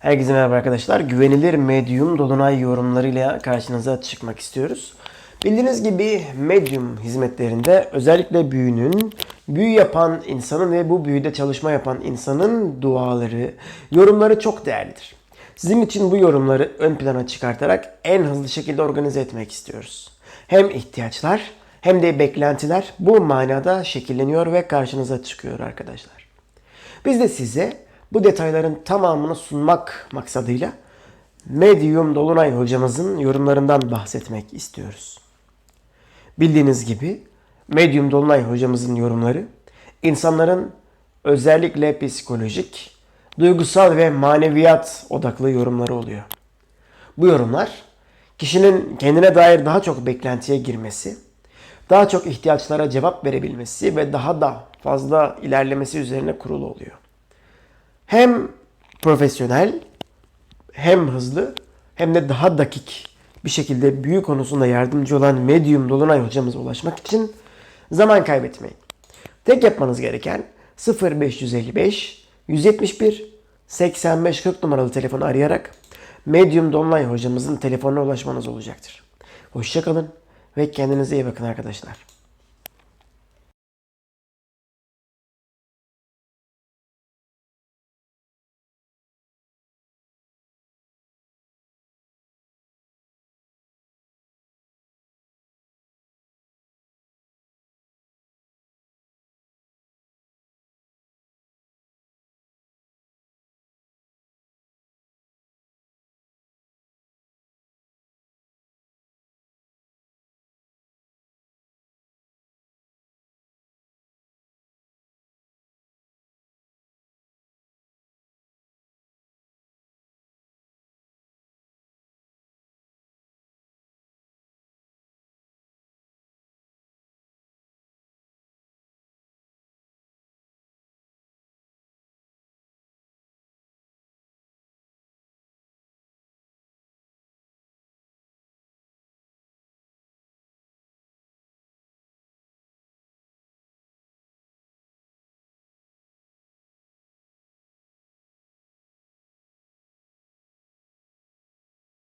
Herkese merhaba arkadaşlar. Güvenilir medyum dolunay yorumlarıyla karşınıza çıkmak istiyoruz. Bildiğiniz gibi medyum hizmetlerinde özellikle büyünün, büyü yapan insanın ve bu büyüde çalışma yapan insanın duaları, yorumları çok değerlidir. Sizin için bu yorumları ön plana çıkartarak en hızlı şekilde organize etmek istiyoruz. Hem ihtiyaçlar hem de beklentiler bu manada şekilleniyor ve karşınıza çıkıyor arkadaşlar. Biz de size bu detayların tamamını sunmak maksadıyla Medium Dolunay hocamızın yorumlarından bahsetmek istiyoruz. Bildiğiniz gibi Medium Dolunay hocamızın yorumları insanların özellikle psikolojik, duygusal ve maneviyat odaklı yorumları oluyor. Bu yorumlar kişinin kendine dair daha çok beklentiye girmesi, daha çok ihtiyaçlara cevap verebilmesi ve daha da fazla ilerlemesi üzerine kurulu oluyor. Hem profesyonel hem hızlı hem de daha dakik bir şekilde büyü konusunda yardımcı olan Medium Dolunay hocamıza ulaşmak için zaman kaybetmeyin. Tek yapmanız gereken 0555 171 85 40 numaralı telefonu arayarak Medium Dolunay hocamızın telefonuna ulaşmanız olacaktır. Hoşçakalın ve kendinize iyi bakın arkadaşlar.